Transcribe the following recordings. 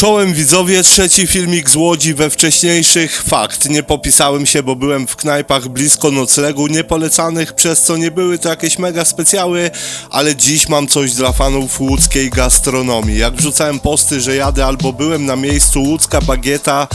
Czołem widzowie, trzeci filmik z Łodzi we wcześniejszych. Fakt, nie popisałem się, bo byłem w knajpach blisko noclegu, niepolecanych, przez co nie były to jakieś mega specjały, ale dziś mam coś dla fanów łódzkiej gastronomii. Jak wrzucałem posty, że jadę albo byłem na miejscu łódzka bagieta,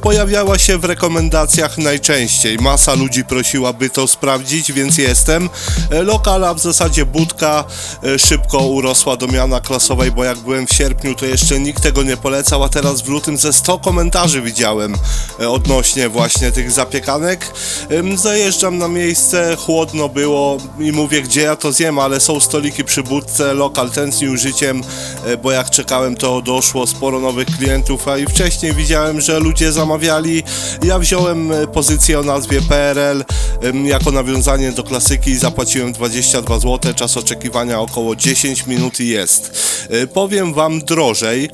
pojawiała się w rekomendacjach najczęściej. Masa ludzi prosiła, by to sprawdzić, więc jestem. E, Lokal, a w zasadzie budka e, szybko urosła do miana klasowej, bo jak byłem w sierpniu, to jeszcze nikt tego nie polecał, a teraz w lutym ze 100 komentarzy widziałem e, odnośnie właśnie tych zapiekanek. Zajeżdżam na miejsce, chłodno było i mówię, gdzie ja to zjem, ale są stoliki przy budce, lokal tętnił życiem, e, bo jak czekałem, to doszło sporo nowych klientów, a i wcześniej widziałem, że ludzie zamawiali. Ja wziąłem e, pozycję o nazwie PRL jako nawiązanie do klasyki zapłaciłem 22 zł, czas oczekiwania około 10 minut i jest. E, Powiem wam drożej,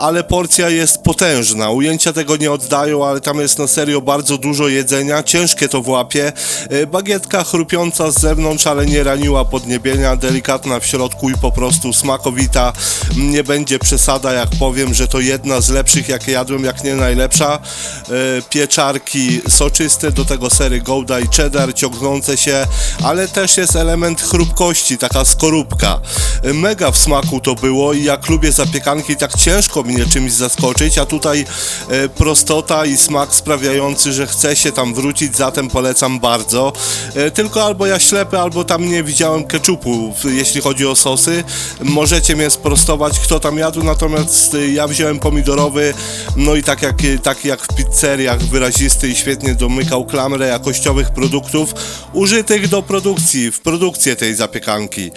ale porcja jest potężna. Ujęcia tego nie oddają, ale tam jest na serio bardzo dużo jedzenia, ciężkie to w łapie. E, Bagietka chrupiąca z zewnątrz, ale nie raniła podniebienia, delikatna w środku i po prostu smakowita. Nie będzie przesada, jak powiem, że to jedna z lepszych, jakie jadłem, jak nie najlepsza. E, Pieczarki soczyste, do tego sery Gouda i cheddar ciągnące się, ale też jest element chrupkości, taka skorupka. E, Mega w smaku to było i jak lubię zapiekanki, tak ciężko mnie czymś zaskoczyć, a tutaj e, prostota i smak sprawiający, że chce się tam wrócić, zatem polecam bardzo. E, Tylko albo ja ślepy, albo tam nie widziałem keczupu, jeśli chodzi o sosy. Możecie mnie sprostować, kto tam jadł, natomiast e, ja wziąłem pomidorowy, no i tak jak, tak jak w pizzeriach, wyrazisty i świetnie domykał klamrę jakościowych produktów użytych do produkcji, w produkcję tej zapiekanki.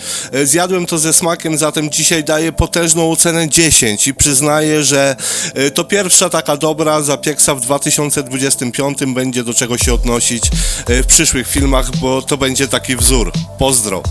Zjadłem to ze smakiem, zatem dzisiaj daję potężną ocenę 10 i przyznaję, że e, to pierwsza taka dobra zapieksa w 2025 będzie do czego się odnosić e, w przyszłych filmach, bo to będzie taki wzór. Pozdro.